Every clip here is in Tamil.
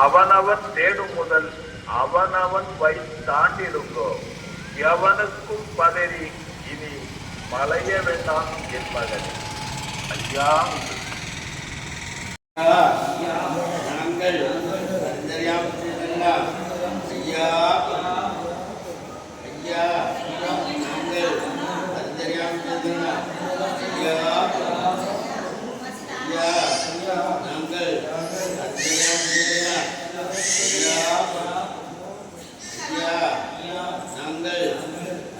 அவனவன் தேடும் முதல் அவனவன் வை தாண்டிடுங்கோ. எவனுக்கும் பதறி இனி மலைய வேண்டாம் என்பதன் ஐயா நாங்கள் ஐயா நாங்கள் அந்தரியாம் செய்தல்லா ஐயா ஐயா நாங்கள் அந்தரியாம் செய்தல்லா ஐயா ஐயா நாங்கள்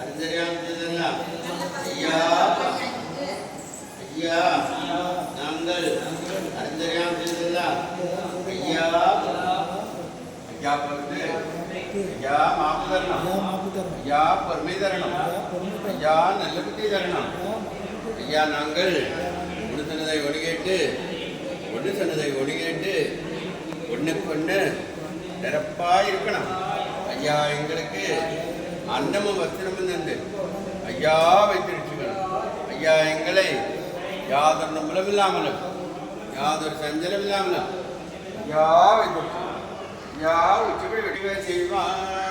அந்தரியாம் செய்தல்லா ஐயா ஐயா நாங்கள் அந்தரியாம் செய்தல்லா ஐயா ஐயா பொறுத்து ஐயா மாப்பு தரணும் ஐயா பொறுமை தரணும் ஐயா நல்ல புத்தி தரணும் ஐயா நாங்கள் ஒன்று சொன்னதை ஒன்று கேட்டு ஒன்று சொன்னதை ஒன்று கேட்டு ஒன்றுக்கு ஒன்று நிரப்பாக இருக்கணும் ஐயா எங்களுக்கு அன்னமும் வஸ்திரமும் தந்து ஐயா வைத்திருச்சுக்கணும் ஐயா எங்களை யாதொரு நம்பலம் இல்லாமலும் யாதொரு சஞ்சலம் இல்லாமலும் ஐயா வைத்திருச்சு ஐயா உச்சிபடி வெடிவ சிவாரி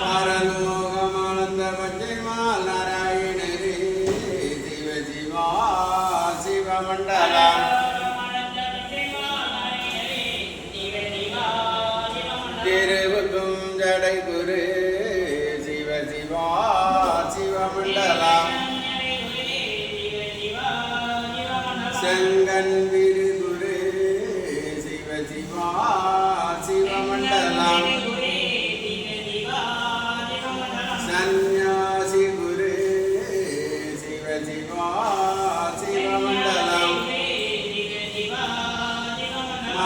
பரலோகமானந்த பஞ்சைமால் நாராயணரே சிவ சிவா சிவமண்டலம் திருவுக்கும் ஜடை குரு சிவ சிவா சிவமண்டலம் செங்கன்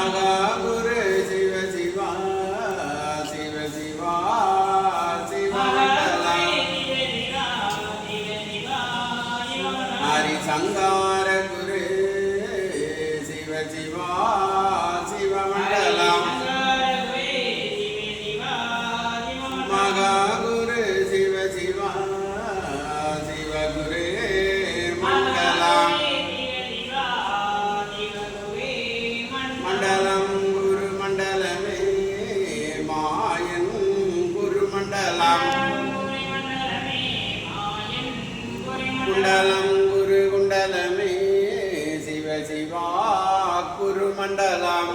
على குண்டலம் குரு குண்டலமே சிவ சிவா குருமண்டலம்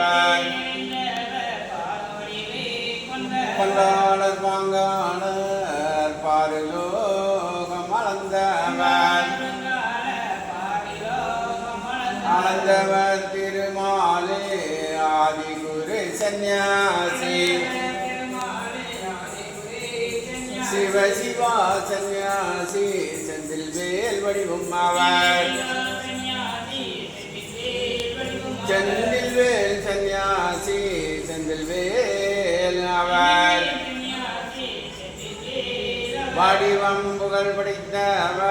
கொண்டவர் கொண்டாடர் பாங்காளர் பாருலோகம் அளந்தவர். அளந்தவர் திருமாலே ஆதி குரு சந்நியாசி. சிவ சிவா சந்நியாசி செந்தில் வேல் வடிவும் அவர். செந்தில் அவர் வடிவம் புகழ் பிடித்தவர் அவர்.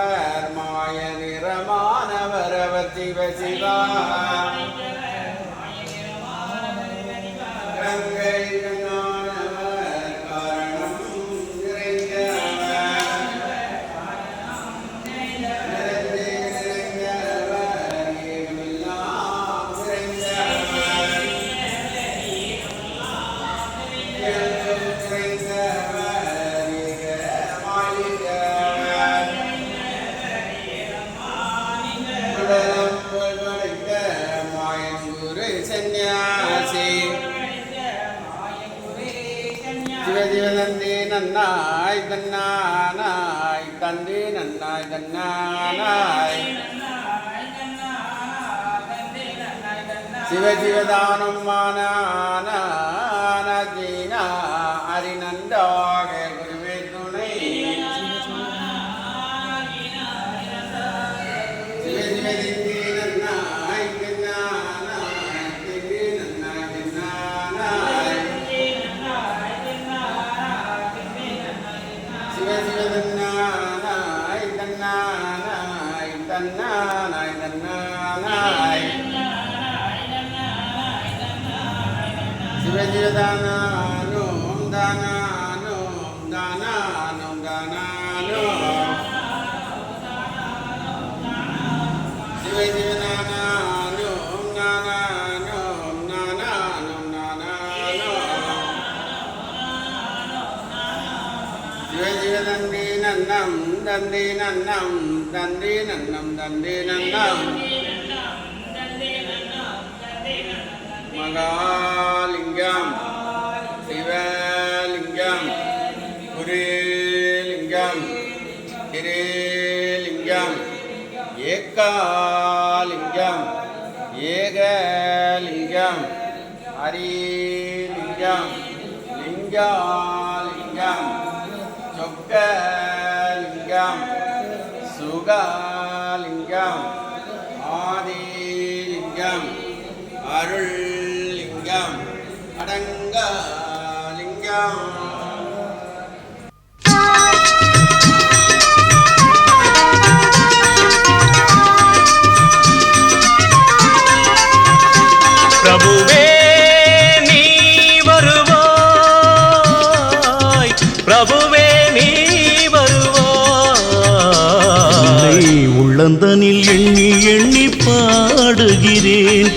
சிவஜீவனந்தே நன்னாய் தன்னானாய் தந்தே நன்னாய் தன்னானாய். சிவஜீவதானம் மானானீனா தன்னானாய் தன்னானாய் சிவஜீவதானானோம் தானானோம் தானானோம் தானானோம் சிவஜீவதானானோம் நானானோம் நானானோம் நானானோம் சிவஜீவதந்தி நன்னம் தந்தே நன்னம் தந்தே நன்னம் மகாலிங்கம் சிவலிங்கம் குருலிங்கம் கிரேலிங்கம் ஏக்காலிங்கம் ஏகலிங்கம் ஹரிலிங்கம் லிங்கம் சுகாலிங்கம் ஆதிலிங்கம் அருள்லிங்கம் அடங்காலிங்கம்.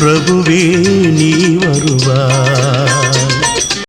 பிரபுவே நீ வருவாய்.